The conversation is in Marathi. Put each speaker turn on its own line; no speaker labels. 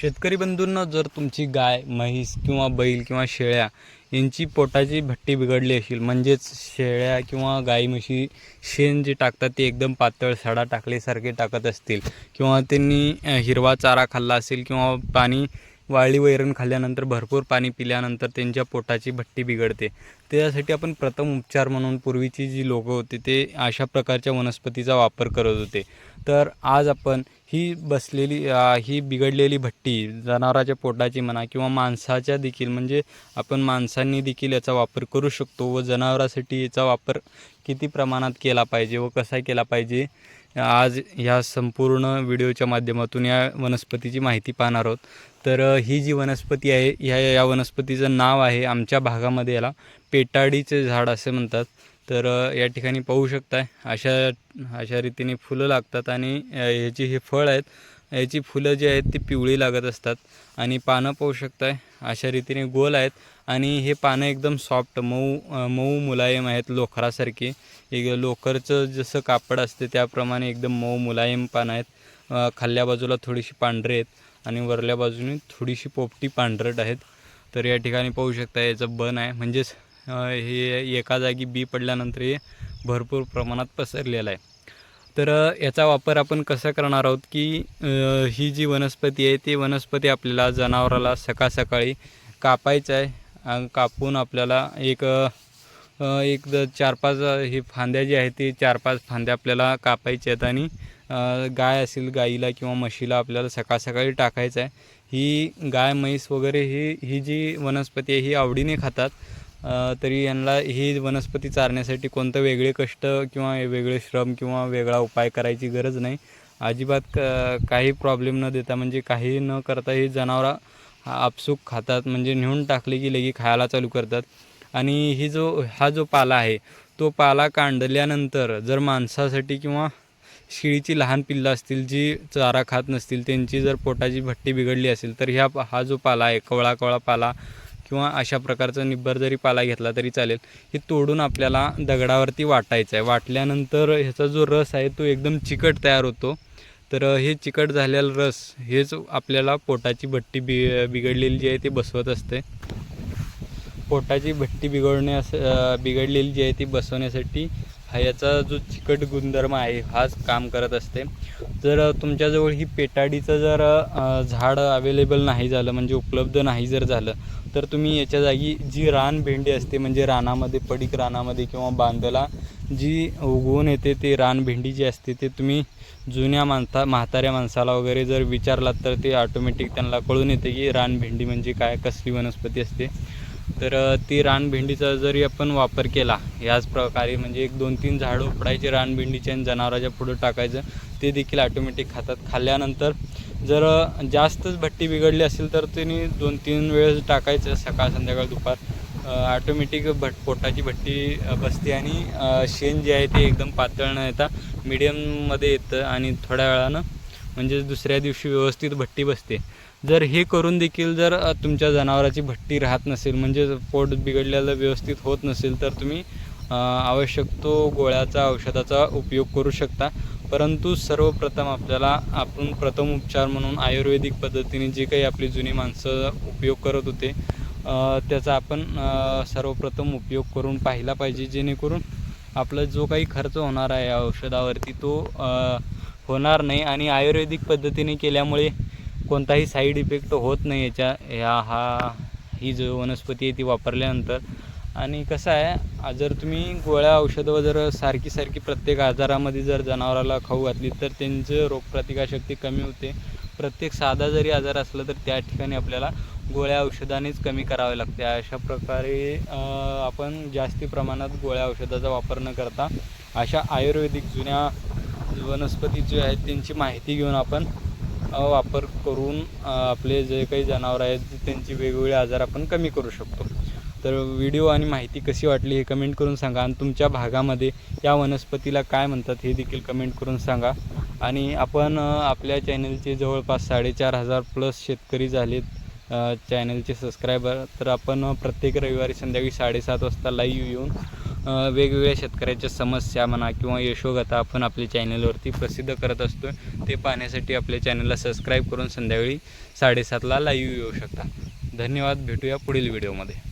शेतकरी बंधूंना जर तुमची गाय म्हैस किंवा बैल किंवा शेळ्या यांची पोटाची भट्टी बिघडली असेल म्हणजेच शेळ्या किंवा गाई म्हशी शेण जे टाकतात ते एकदम पातळ सडा टाकल्यासारखे टाकत असतील किंवा त्यांनी हिरवा चारा खाल्ला असेल किंवा पाणी वाळली वैरण खाल्ल्यानंतर भरपूर पाणी पिल्यानंतर त्यांच्या पोटाची भट्टी बिघडते. त्यासाठी आपण प्रथम उपचार म्हणून पूर्वीची जी लोकं होती ते अशा प्रकारच्या वनस्पतीचा वापर करत होते. तर आज आपण ही बसलेली ही बिघडलेली भट्टी जनावराच्या पोटाची म्हणा किंवा माणसाच्या देखील म्हणजे आपण माणसांनी देखील याचा वापर करू शकतो व जनावरासाठी याचा वापर किती प्रमाणात केला पाहिजे व कसा केला पाहिजे आज ह्या संपूर्ण व्हिडिओच्या माध्यमातून या वनस्पतीची माहिती पाहणार आहोत. तर ही जी वनस्पती आहे ह्या या वनस्पतीचं नाव आहे आमच्या भागामध्ये याला पेटाडीचे झाड असे म्हणतात. तर या ठिकाणी पाहू शकताय अशा अशा रीतीने फुलं लागतात आणि ह्याची हे फळ आहेत याची फुलं जी आहेत ती पिवळी लागत असतात आणि पानं पाहू शकताय अशा रीतीने गोल आहेत आणि हे पानं एकदम सॉफ्ट मऊ मऊ मुलायम आहेत लोखरासारखी. एक लोकरचं जसं कापड असते त्याप्रमाणे एकदम मऊ मुलायम पानं आहेत. खाल्ल्या बाजूला थोडीशी पांढरे आहेत आणि वरल्या बाजूने थोडीशी पोपटी पांढरट आहेत. तर या ठिकाणी पाहू शकता याचं बन आहे म्हणजेच हे एका जागी बी पडल्यानंतर हे भरपूर प्रमाणात पसरलेलं आहे. तर याचा वापर आपण कसा करणार आहोत की ही जी वनस्पती आहे ती वनस्पती आपल्याला जनावराला सकाळ सकाळी कापायचं आहे कापून आपल्याला एक एक द चार पाच हे ही फांद्या जी आहेत ती चार पाच फांद्या आपल्याला कापायच्या आहेत आणि गाय असेल गाईला किंवा म्हशीला आपल्याला सकाळ सकाळी टाकायचं आहे. ही गाय म्हैस वगैरे ही ही जी वनस्पती आहे ही आवडीने खातात. तरी यांना ही वनस्पती चारण्यासाठी कोणतं वेगळे कष्ट किंवा वेगळे श्रम किंवा वेगळा उपाय करायची गरज नाही. अजिबात क काही प्रॉब्लेम न देता म्हणजे काही न करता ही जनावरं आपसूक खातात म्हणजे नेऊन टाकले की लगे खायला चालू करतात. आणि ही जो हा जो पाला आहे तो पाला कांडल्यानंतर जर माणसासाठी किंवा शिळीची लहान पिल्लं असतील जी चारा खात नसतील त्यांची जर पोटाची भट्टी बिघडली असेल तर ह्या हा जो पाला आहे कवळा कवळा पाला किंवा अशा प्रकारचा निब्बर जरी पाला घेतला तरी चालेल. हे तोडून आपल्याला दगडावरती वाटायचं आहे. वाटल्यानंतर ह्याचा जो रस आहे तो एकदम चिकट तयार होतो. तर हे चिकट झालेला रस हेच आपल्याला पोटाची भट्टी बि बिघडलेली जी आहे ती बसवत असते. पोटाची भट्टी बिघडण्यास बिघडलेली जी आहे ती बसवण्यासाठी हा याचा जो चिकट गुणधर्म आहे हाच काम करत असते. जर तुमच्याजवळ ही पेटाडीचं जर झाड अवेलेबल नाही झालं म्हणजे उपलब्ध नाही जर झालं तर तुम्ही याच्या जागी जी रान भेंडी असते म्हणजे रानामध्ये पडीक रानामध्ये किंवा बांधला जी उगवून येते ते रान भेंडी जी असते ते तुम्ही जुन्या माणसा म्हाताऱ्या माणसाला वगैरे जर विचारलात तर ते ऑटोमॅटिक त्यांना कळून येते की रानभेंडी म्हणजे काय कसली वनस्पती असते. तर ती रानभेंडीचा जरी आपण वापर केला याच प्रकारे म्हणजे एक दोन तीन झाडं उपडायचे रानभेंडीचे आणि जनावराच्या पुढं टाकायचं ते देखील ऑटोमॅटिक खातात. खाल्ल्यानंतर जर जास्तच भट्टी बिघडली असेल तर त्यांनी दोन तीन वेळेस टाकायचं सकाळ संध्याकाळ दुपार. ऑटोमॅटिक भट पोटाची भट्टी बसते आणि शेण जे आहे ते एकदम पातळ न येता मिडियममध्ये येतं आणि थोड्या वेळानं म्हणजे दुसऱ्या दिवशी व्यवस्थित भट्टी बसते. जर हे करून देखील जर तुमच्या जनावराची भट्टी राहत नसेल म्हणजे पोट बिघडलेलं व्यवस्थित होत नसेल तर तुम्ही आवश्यक तो गोळ्याचा औषधाचा उपयोग करू शकता. परंतु सर्वप्रथम आपल्याला आपण प्रथम उपचार म्हणून आयुर्वेदिक पद्धतीने जे काही आपली जुनी माणसं उपयोग करत होते त्याचा आपण सर्वप्रथम उपयोग करून पाहिला पाहिजे जेणेकरून आपला जो काही खर्च होणार आहे औषधावरती तो होणार नाही आणि आयुर्वेदिक पद्धतीने केल्यामुळे कोणताही साईड इफेक्ट होत नाही याच्या ह्या हा ही जो वनस्पती आहे ती वापरल्यानंतर. आणि कसं आहे जर तुम्ही गोळ्या औषधं जर सारखी सारखी प्रत्येक आजारामध्ये जर जनावराला खाऊ घातली तर त्यांचं रोगप्रतिकारशक्ती कमी होते. प्रत्येक साधा जरी आजार असला तर त्या ठिकाणी आपल्याला गोळ्या औषधानेच कमी करावे लागते. अशा प्रकारे आपण जास्ती प्रमाणात गोळ्या औषधाचा वापर न करता अशा आयुर्वेदिक जुन्या वनस्पती जे आहेत त्यांची माहिती घेऊन आपण वापर करून आपले जे काही जनावरं आहेत त्यांची वेगवेगळे आजार आपण कमी करू शकतो. तर व्हिडिओ आणि माहिती कशी वाटली हे कमेंट करून सांगा. आणि तुमच्या भागामध्ये या वनस्पतीला काय म्हणतात हे देखील कमेंट करून सांगा. आणि आपण आपल्या चॅनलचे जवळपास साडेचार हजार प्लस शेतकरी झालेत चॅनलचे सबस्क्रायबर तर आपण प्रत्येक रविवारी संध्याकाळी साडेसात वाजता लाईव्ह येऊन वेगवेगळ्या शेतकऱ्याच्या समस्या म्हणा किंवा यशोगाथा आपण आपल्या चॅनलवरती प्रसिद्ध करत असतो ते पाहण्यासाठी आपल्या चॅनलला सबस्क्राईब करून संध्याकाळी साडेसातला लाईव्ह येऊ शकता. धन्यवाद. भेटूया पुढील व्हिडिओमध्ये